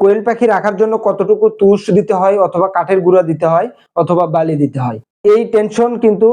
কোয়েল পাখি রাখার জন্য কতটুকু তুষ দিতে হয় অথবা কাঠের গুঁড়া দিতে হয় অথবা বালি দিতে হয়? এই টেনশন কিন্তু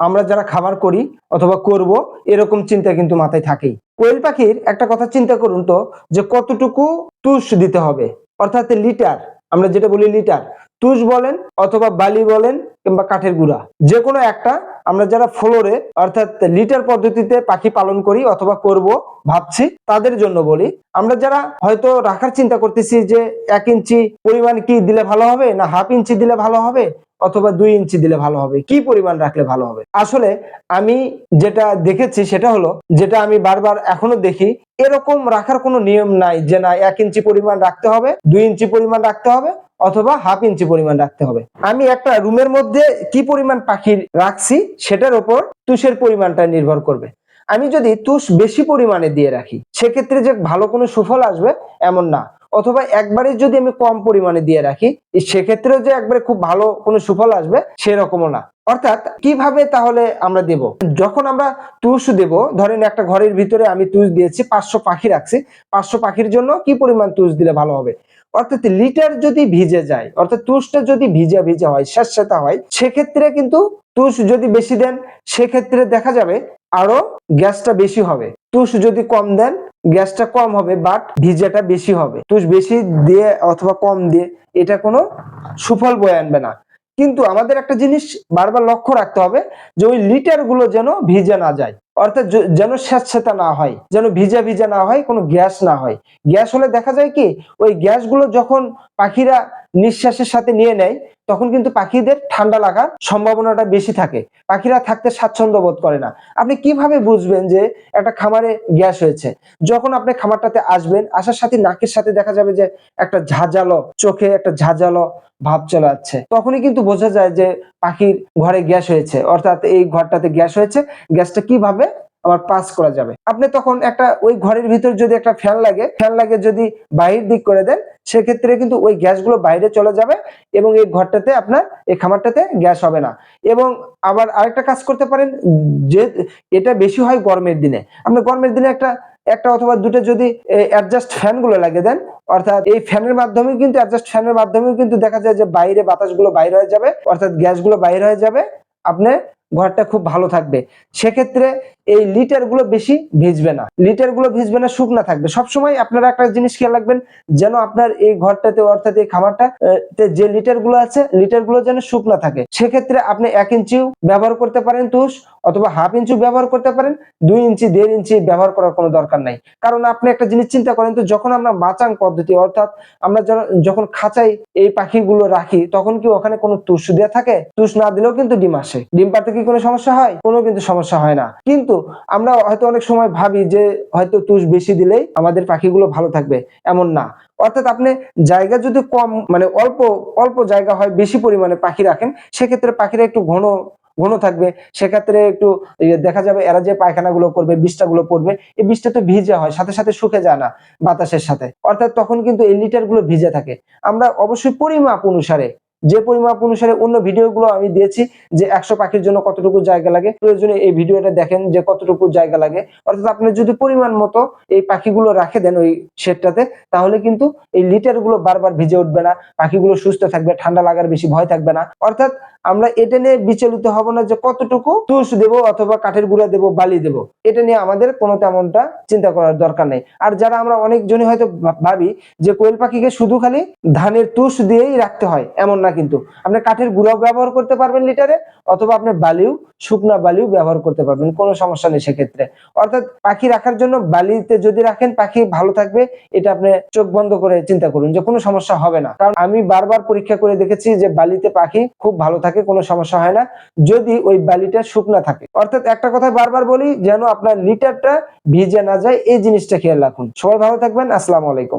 আমরা যারা খাবার করি অথবা করব, এরকম চিন্তা কিন্তু মাথায় থাকেই। কোয়েল পাখির একটা কথা চিন্তা করুন তো, যে কতটুকু তুষ দিতে হবে? অর্থাৎ লিটার, আমরা যেটা বলি লিটার তুষ বলেন অথবা বালি বলেন কিংবা কাঠের গুঁড়া। যে কোনো একটা আমরা যারা ফ্লোরে, অর্থাৎ লিটার পদ্ধতিতে পাখি পালন করি অথবা করব, ভাবছি, তাদের জন্য বলি। আমরা যারা হয়তো রাখার চিন্তা করতেছি যে এক ইঞ্চি পরিমাণ কি দিলে ভালো হবে না হাফ ইঞ্চি দিলে ভালো হবে অথবা দুই ইঞ্চি দিলে ভালো হবে? কি পরিমাণ রাখলে ভালো হবে? আসলে আমি যেটা দেখেছি সেটা হলো, যেটা আমি বারবার এখনও দেখি, এরকম রাখার কোনো নিয়ম নাই যে না এক ইঞ্চি পরিমাণ রাখতে হবে, দুই ইঞ্চি পরিমাণ রাখতে হবে অথবা হাফ ইঞ্চি পরিমাণ রাখতে হবে। আমি একটা রুমের মধ্যে কি পরিমাণ পাখি রাখছি সেটার উপর তুষের পরিমাণটা নির্ভর করবে। আমি যদি তুষ বেশি পরিমাণে দিয়ে রাখি, সেক্ষেত্রে যে ভালো কোনো সুফল আসবে এমন না। অথবা একবারে যদি আমি কম পরিমাণে দিয়ে রাখি, সেক্ষেত্রেও যে একবারে খুব ভালো কোনো সুফল আসবে সেরকমও না। অর্থাৎ কীভাবে তাহলে আমরা দেব? যখন আমরা তুষ দেব, ধরেন একটা ঘরের ভিতরে আমি তুষ দিয়েছি, পাঁচশো পাখি রাখছি, পাঁচশো পাখির জন্য কি পরিমাণ তুষ দিলে ভালো হবে? অর্থাৎ লিটার যদি ভিজে যায়, অর্থাৎ তুষটা যদি ভিজা ভিজা হয় স্যাঁতস্যাঁতা হয়, সেক্ষেত্রে কিন্তু তুষ যদি বেশি দেন, সেক্ষেত্রে দেখা যাবে আরও গ্যাসটা বেশি হবে। তুষ যদি কম দেন, গ্যাসটা কম হবে বাট ভিজাটা বেশি হবে। তুষ বেশি দিয়ে অথবা কম দিয়ে এটা কোনো সুফল বয়ে আনবে না। কিন্তু আমাদের একটা জিনিস বারবার লক্ষ্য রাখতে হবে যে ওই লিটারগুলো যেন ভিজে না যায়। অর্থাৎ যেন স্যাঁতস্যাঁতা না হয়, যেন ভিজা ভিজা না হয়, কোনো গ্যাস না হয়। গ্যাস হলে দেখা যায় কি, ওই গ্যাসগুলো যখন পাখিরা নিঃশ্বাসের সাথে নিয়ে নেয়, তখন কিন্তু পাখিদের ঠান্ডা লাগার সম্ভাবনাটা বেশি থাকে। পাখিরা থাকতে স্বাচ্ছন্দ্য বোধ করে না। আপনি কীভাবে বুঝবেন যে একটা খামারে গ্যাস হয়েছে? যখন আপনি খামারটাতে আসবেন, আসার সাথে নাকের সাথে দেখা যাবে যে একটা ঝাঁঝালো চোখে একটা ঝাঁঝালো ভাব চলে যাচ্ছে তখনই কিন্তু বোঝা যায় যে পাখির ঘরে গ্যাস হয়েছে। অর্থাৎ এই ঘরটাতে গ্যাস হয়েছে। গ্যাসটা কীভাবে আমার পাস করা যাবে। আপনি তখন একটা ওই ঘরের ভিতর যদি একটা ফ্যান লাগে ফ্যান লাগে যদি বাহির দিক করে দেন, সেক্ষেত্রে কিন্তু ওই গ্যাসগুলো বাইরে চলে যাবে এবং এই ঘরটাতে আপনার, এই খামারটাতে গ্যাস হবে না। এবং আবার আরেকটা কাজ করতে পারেন, যে এটা বেশি হয় গরমের দিনে। আপনি গরমের দিনে একটা একটা অথবা দুটো যদি অ্যাডজাস্ট ফ্যানগুলো লাগিয়ে দেন, অর্থাৎ এই ফ্যানের মাধ্যমে কিন্তু অ্যাডজাস্ট ফ্যানের মাধ্যমেও কিন্তু দেখা যায় যে বাইরে বাতাসগুলো বাইরে হয়ে যাবে, অর্থাৎ গ্যাসগুলো বাইরে হয়ে যাবে। আপনার ঘরটা খুব ভালো থাকবে। সেক্ষেত্রে এই লিটারগুলো বেশি ভিজবে না। লিটারগুলো ভিজবে না, শুকনা থাকবে। সবসময় আপনারা একটা জিনিস খেয়াল রাখবেন, যেন আপনার এই ঘরটাতে অর্থাৎ এই খামারটা যে লিটারগুলো আছে লিটারগুলো যেন শুকনা থাকে। সেক্ষেত্রে আপনি এক ইঞ্চিও ব্যবহার করতে পারেন তুষ, অথবা হাফ ইঞ্চিও ব্যবহার করতে পারেন। দুই ইঞ্চি দেড় ইঞ্চি ব্যবহার করার কোনো দরকার নাই। কারণ আপনি একটা জিনিস চিন্তা করেন তো, যখন আমরা মাচাং পদ্ধতি, অর্থাৎ আমরা যখন- খাঁচাই এই পাখিগুলো রাখি, তখন কি ওখানে কোনো তুষ দেওয়া থাকে? তুষ না দিলেও কিন্তু ডিম আসে। ডিম পাতে কোনো সমস্যা হয়? কোনো কিন্তু সমস্যা হয় না। কিন্তু আমরা হয়তো অনেক সময় ভাবি যে হয়তো তুষ বেশি দিলেই আমাদের পাখিগুলো ভালো থাকবে। এমন না। অর্থাৎ আপনি জায়গা যদি কম মানে অল্প অল্প জায়গা হয়, বেশি পরিমাণে পাখি রাখেন, সেক্ষেত্রে পাখিরা একটু ঘন ঘন থাকবে। সেক্ষেত্রে একটু ইয়ে দেখা যাবে এরা যে পায়খানা গুলো করবে বিষটা গুলো পড়বে এই বিষটা তো ভিজে হয়, সাথে সাথে শুকে যায় না বাতাসের সাথে। অর্থাৎ তখন কিন্তু এই লিটারগুলো ভিজে থাকে। আমরা অবশ্যই পরিমাপ অনুসারে যে পরিমাপ অনুসারে অন্য ভিডিওগুলো আমি দিয়েছি যে একশো পাখির জন্য কতটুকু জায়গা লাগে, প্রয়োজনে এই ভিডিওটা দেখেন যে কতটুকু জায়গা লাগে। অর্থাৎ আপনি যদি পরিমাণ মতো এই পাখিগুলো রাখে দেন ওই শেডটাতে, তাহলে কিন্তু এই লিটারগুলো বারবার ভিজে উঠবে না, পাখিগুলো সুস্থ থাকবে, ঠান্ডা লাগার বেশি ভয় থাকবে না। অর্থাৎ আমরা এটা নিয়ে বিচলিত হব না যে কতটুকু তুষ দেবো অথবা কাঠের গুঁড়া দেবো, বালি দেবো। এটা নিয়ে আমাদের কোনো তেমনটা চিন্তা করার দরকার নেই। আর যারা আমরা অনেকজনই হয়তো ভাবি যে কোয়েল পাখিকে শুধু খালি ধানের তুষ দিয়েই রাখতে হয়, এমন না কিন্তু আপনি কাঠের গুঁড়াও ব্যবহার করতে পারবেন লিটারে অথবা আপনি বালিও, শুকনা বালিও ব্যবহার করতে পারবেন, কোনো সমস্যা নেই সেক্ষেত্রে। অর্থাৎ পাখি রাখার জন্য বালিতে যদি রাখেন, পাখি ভালো থাকবে, এটা আপনি চোখ বন্ধ করে চিন্তা করুন যে কোনো সমস্যা হবে না। কারণ আমি বারবার পরীক্ষা করে দেখেছি যে বালিতে পাখি খুব ভালো থাকে, কোনো সমস্যা হয় না, যদি ওই বালিটা শুকনা থাকে। অর্থাৎ একটা কথা বারবার বলি, যেন আপনার লিটারটা ভিজে না যায়, এই জিনিসটা খেয়াল রাখুন। সবাই ভালো থাকবেন, আসসালামু আলাইকুম।